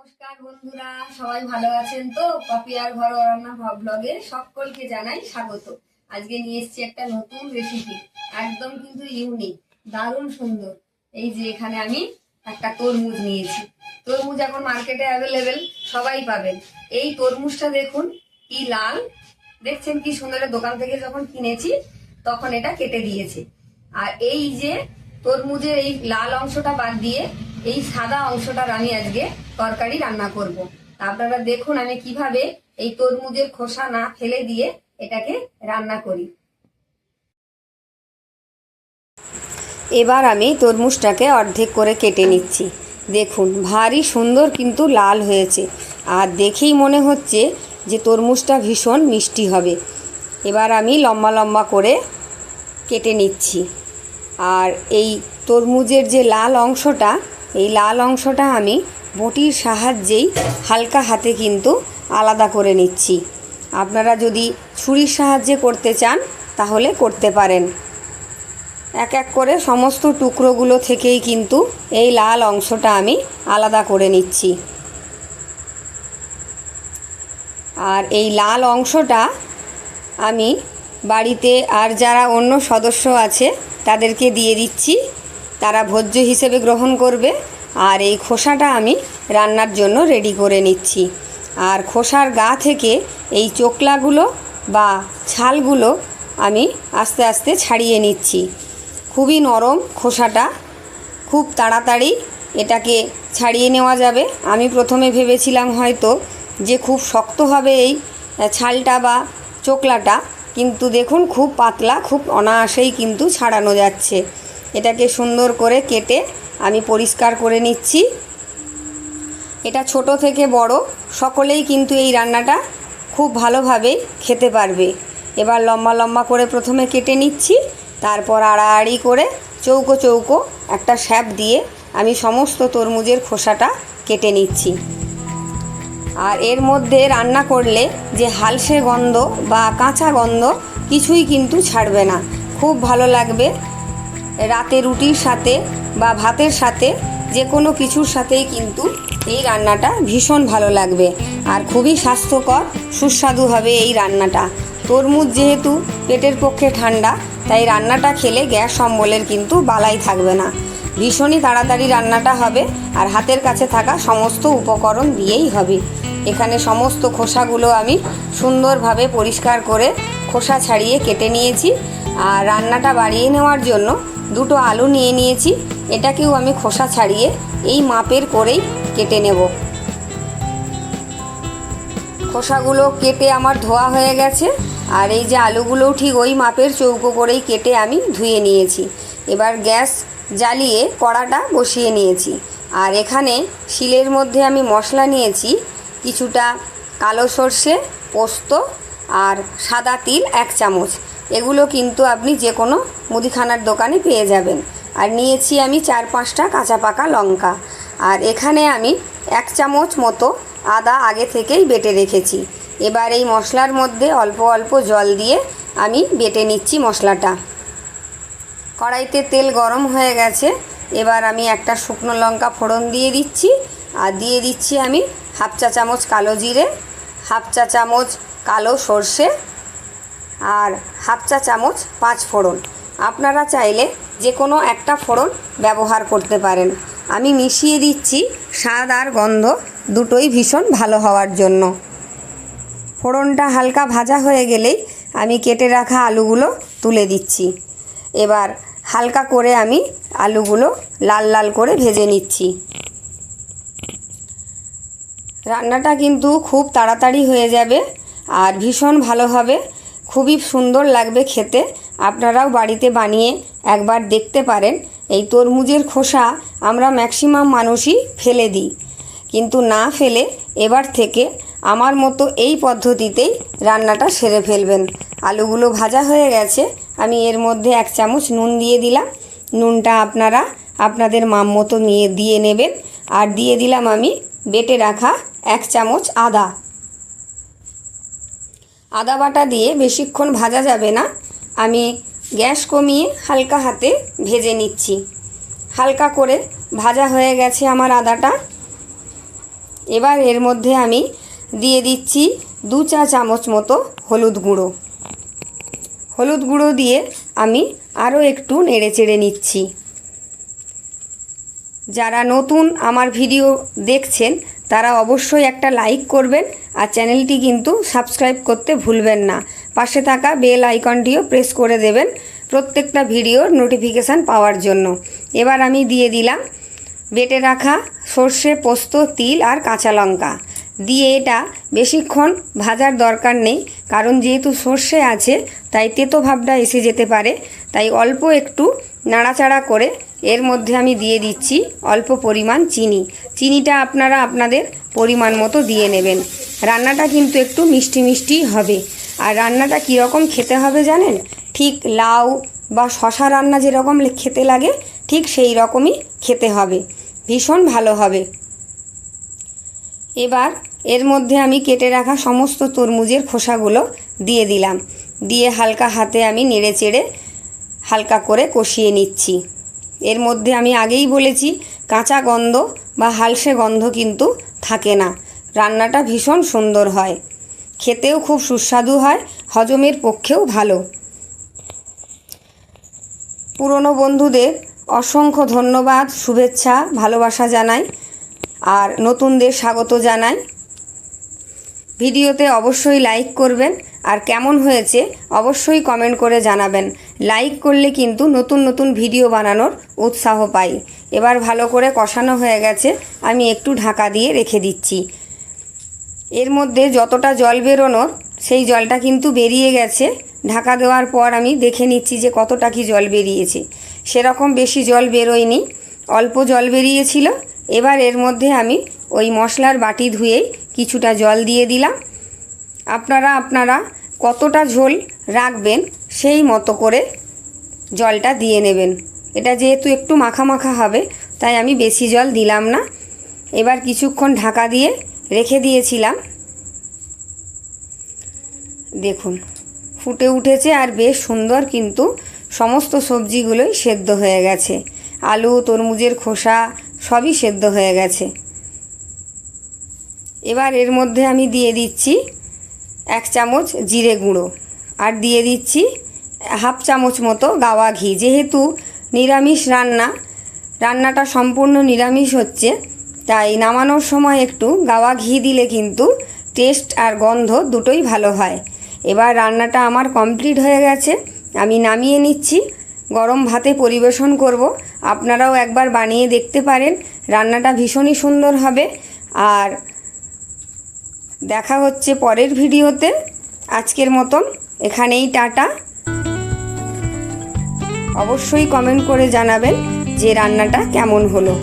নমস্কার বন্ধুরা, সবাই ভালো আছেন তো? পাপিয়ার ঘরোয়া রান্না ব্লগে সকলকে জানাই স্বাগত। আজকে নিয়ে এসেছি একটা নতুন রেসিপি একদম কিন্তু ইউনিক দারুণ সুন্দর। এই যে এখানে আমি একটা তরমুজ নিয়েছি। তরমুজ এখন মার্কেটে অ্যাভেলেবেল সবাই পাবেন। এই তরমুজটা দেখুন, কি লাল। দেখছেন কি সুন্দর দোকান থেকে যখন কিনেছি, তখন এটা কেটে দিয়েছে। আর এই যে তরমুজের এই লাল অংশটা বাদ দিয়ে এই সাদা অংশটার আমি আজকে তরকারি রান্না করব। আপনারা দেখুন আমি কীভাবে এই তরমুজের খোসা না ফেলে দিয়ে এটাকে রান্না করি। এবার আমি তরমুজটাকে অর্ধেক করে কেটে নিচ্ছি। দেখুন, ভারী সুন্দর কিন্তু লাল হয়েছে। আর দেখেই মনে হচ্ছে যে তরমুজটা ভীষণ মিষ্টি হবে। এবার আমি লম্বা লম্বা করে কেটে নিচ্ছি। আর এই তরমুজের যে লাল অংশটা এই লাল অংশটা আমি বটির সাহায্যেই হালকা হাতে কিন্তু আলাদা করে নিচ্ছি। আপনারা যদি ছুরির সাহায্যে করতে চান, তাহলে করতে পারেন। এক এক করে সমস্ত টুকরোগুলো থেকেই কিন্তু এই লাল অংশটা আমি আলাদা করে নিচ্ছি। আর এই লাল অংশটা আমি বাড়িতে আর যারা অন্য সদস্য আছে, তাদেরকে দিয়ে দিচ্ছি। তারা ভোজ্য হিসেবে গ্রহণ করবে আর এই খোসাটা আমি রান্নার জন্য রেডি করে নিচ্ছি। আর খোসার গা থেকে এই চোকলাগুলো বা ছালগুলো আমি আস্তে আস্তে ছাড়িয়ে নিচ্ছি। খুবই নরম খোসাটা। খুব তাড়াতাড়ি এটাকে ছাড়িয়ে নেওয়া যাবে। আমি প্রথমে ভেবেছিলাম হয়তো যে খুব শক্ত হবে এই ছালটা বা চোকলাটা, কিন্তু দেখুন খুব পাতলা, খুব অনায়াসেই কিন্তু ছাড়ানো যাচ্ছে। এটাকে সুন্দর করে কেটে আমি পরিষ্কার করে নিচ্ছি। এটা ছোট থেকে বড়, সকলেই কিন্তু এই রান্নাটা খুব ভালোভাবে খেতে পারবে। এবার লম্বা লম্বা করে প্রথমে কেটে নিচ্ছি, তারপর আড়াআড়ি করে চৌকো চৌকো একটা শ্যাপ দিয়ে আমি সমস্ত তরমুজের খোসাটা কেটে নিচ্ছি। আর এর মধ্যে রান্না করলে যে হালসে গন্ধ বা কাঁচা গন্ধ কিছুই কিন্তু ছাড়বে না। খুব ভালো লাগবে রাতে রুটির সাথে বা ভাতের সাথে যে কোনো কিছুর সাথেই কিন্তু এই রান্নাটা ভীষণ ভালো লাগবে। আর খুবই স্বাস্থ্যকর, সুস্বাদু হবে এই রান্নাটা। তরমুজ যেহেতু পেটের পক্ষে ঠান্ডা, তাই রান্নাটা খেলে গ্যাস অম্বলের কিন্তু বালাই থাকবে না। ভীষণই তাড়াতাড়ি রান্নাটা হবে আর হাতের কাছে থাকা সমস্ত উপকরণ দিয়েই হবে। এখানে সমস্ত খোসাগুলো আমি সুন্দরভাবে পরিষ্কার করে খোসা ছাড়িয়ে কেটে নিয়েছি। আর রান্নাটা বাড়িয়ে নেওয়ার জন্য দুটো আলু নিয়ে নিয়েছি, এটাকেও আমি খোসা ছাড়িয়ে এই মাপের করেই কেটে নেব। খোসাগুলো কেটে আমার ধোয়া হয়ে গেছে, আর এই যে আলুগুলোও ঠিক ওই মাপের চৌকো করেই কেটে আমি ধুয়ে নিয়েছি। এবার গ্যাস জ্বালিয়ে কড়াটা বসিয়ে নিয়েছি, আর এখানে শিলের মধ্যে আমি মশলা নিয়েছি কিছুটা কালো সর্ষে, পোস্ত আর সাদা তিল এক চামচ। এগুলো কিন্তু আপনি যে কোনো মুদিখানার দোকানে পেয়ে যাবেন। আর নিয়েছি আমি চার পাঁচটা কাঁচা পাকা লঙ্কা। আর এখানে আমি এক চামচ মতো আদা আগে থেকেই বেটে রেখেছি। এবার এই মশলার মধ্যে অল্প অল্প জল দিয়ে আমি বেটে নিচ্ছি মশলাটা। কড়াইতে তেল গরম হয়ে গেছে। এবার আমি একটা শুকনো লঙ্কা ফোড়ন দিয়ে দিচ্ছি। আর দিয়ে দিচ্ছি আমি হাফ চা চামচ কালো জিরে, হাফ চা চামচ কালো সর্ষে আর হাফ চা চামচ পাঁচ ফোড়ন। আপনারা চাইলে যে কোনো একটা ফোড়ন ব্যবহার করতে পারেন। আমি মিশিয়ে দিচ্ছি স্বাদ আর গন্ধ দুটোই ভীষণ ভালো হওয়ার জন্য। ফোড়নটা হালকা ভাজা হয়ে গেলেই আমি কেটে রাখা আলুগুলো তুলে দিচ্ছি। এবার হালকা করে আমি আলুগুলো লাল লাল করে ভেজে নিচ্ছি। রান্নাটা কিন্তু খুব তাড়াতাড়ি হয়ে যাবে আর ভীষণ ভালো হবে। খুবই সুন্দর লাগবে খেতে। আপনারাও বাড়িতে বানিয়ে একবার দেখতে পারেন। এই তরমুজের খোসা আমরা ম্যাক্সিমাম মানুষই ফেলে দিই। কিন্তু না ফেলে এবার থেকে আমার মতো এই পদ্ধতিতেই রান্নাটা সেরে ফেলবেন। আলুগুলো ভাজা হয়ে গেছে। আমি এর মধ্যে এক চামচ নুন দিয়ে দিলাম। নুনটা আপনারা আপনাদের মাম মতো নিয়ে, দিয়ে নেবেন। আর দিয়ে দিলাম আমি বেটে রাখা এক চামচ আদা। আদা বাটা দিয়ে বেশিক্ষণ ভাজা যাবে না। আমি গ্যাস কমিয়ে হালকা হাতে ভেজে নিচ্ছি। হালকা করে ভাজা হয়ে গেছে আমার আদাটা। এবার এর মধ্যে আমি দিয়ে দিচ্ছি দু চা চামচ মতো হলুদ গুঁড়ো। হলুদ গুঁড়ো দিয়ে আমি আরও একটু নেড়ে চেড়ে নিচ্ছি। যারা নতুন আমার ভিডিও দেখছেন, তারা অবশ্যই একটা লাইক করবেন আর চ্যানেলটি কিন্তু সাবস্ক্রাইব করতে ভুলবেন না। পাশে থাকা বেল আইকনটিও প্রেস করে দেবেন প্রত্যেকটা ভিডিওর নোটিফিকেশান পাওয়ার জন্য। এবার আমি দিয়ে দিলাম বেটে রাখা সর্ষে, পোস্ত, তিল আর কাঁচা লঙ্কা। দিয়ে এটা বেশিক্ষণ ভাজার দরকার নেই, কারণ যেহেতু সর্ষে আছে, তাই তেতো ভাবটা এসে যেতে পারে। তাই অল্প একটু নাড়াচাড়া করে এর মধ্যে আমি দিয়ে দিচ্ছি অল্প পরিমাণ চিনি। চিনিটা আপনারা আপনাদের পরিমাণ মতো দিয়ে নেবেন। রান্নাটা কিন্তু একটু মিষ্টি মিষ্টি হবে। আর রান্নাটা কীরকম খেতে হবে জানেন? ঠিক লাউ বা শশা রান্না যেরকম খেতে লাগে, ঠিক সেই রকমই খেতে হবে। ভীষণ ভালো হবে। এবার এর মধ্যে আমি কেটে রাখা সমস্ত তরমুজের খোসাগুলো দিয়ে দিলাম। দিয়ে হালকা হাতে আমি নেড়ে চেড়ে হালকা করে কষিয়ে নিচ্ছি। এর মধ্যে আমি আগেই বলেছি, কাঁচা গন্ধ বা হালসে গন্ধ কিন্তু থাকে না। রান্নাটা ভীষণ সুন্দর হয়। খেতেও খুব সুস্বাদু হয়, হজমের পক্ষেও ভালো। পুরনো বন্ধুদের অসংখ্য ধন্যবাদ, শুভেচ্ছা, ভালোবাসা জানাই আর নতুনদের স্বাগত জানাই। ভিডিওতে অবশ্যই লাইক করবেন আর কেমন হয়েছে অবশ্যই কমেন্ট করে জানাবেন। লাইক করলে কিন্তু নতুন নতুন ভিডিও বানানোর উৎসাহ পাই। এবার ভালো করে কষানো হয়ে গেছে, আমি একটু ঢাকা দিয়ে রেখে দিচ্ছি। এর মধ্যে যতটা জল বেরোনোর, সেই জলটা কিন্তু বেরিয়ে গেছে। ঢাকা দেওয়ার পর আমি দেখে নিচ্ছি যে কতটা কি জল বেরিয়েছে। সেরকম বেশি জল বেরোয়নি, অল্প জল বেরিয়েছিল। এবার এর মধ্যে আমি ওই মশলার বাটি ধুয়েই কিছুটা জল দিয়ে দিলাম। আপনারা আপনারা কতটা ঝোল রাখবেন সেই মতো করে জলটা দিয়ে নেবেন। এটা যেহেতু একটু মাখা মাখা হবে, তাই আমি বেশি জল দিলাম না। এবার কিছুক্ষণ ঢাকা দিয়ে রেখে দিয়েছিলাম। দেখুন, ফুটে উঠেছে আর বেশ সুন্দর কিন্তু সমস্ত সবজিগুলোই সেদ্ধ হয়ে গেছে। আলু, তরমুজের খোসা সবই সেদ্ধ হয়ে গেছে। এবার এর মধ্যে আমি দিয়ে দিচ্ছি এক চামচ জিরে গুঁড়ো আর দিয়ে দিচ্ছি হাফ চামচ মতো গাওয়া ঘি। যেহেতু নিরামিষ রান্না, রান্নাটা সম্পূর্ণ নিরামিষ হচ্ছে তাই নামানোর সময় একটু গাওয়া ঘি দিলে কিন্তু টেস্ট আর গন্ধ দুটোই ভালো হয়। এবার রান্নাটা আমার কমপ্লিট হয়ে গেছে। আমি নামিয়ে নিচ্ছি। গরম ভাতে পরিবেশন করব। আপনারাও একবার বানিয়ে দেখতে পারেন। রান্নাটা ভীষণই সুন্দর হবে। আর দেখা হচ্ছে পরের ভিডিওতে। আজকের মতন এখানেই টাটা। অবশ্যই কমেন্ট করে জানাবেন যে রান্নাটা কেমন হলো।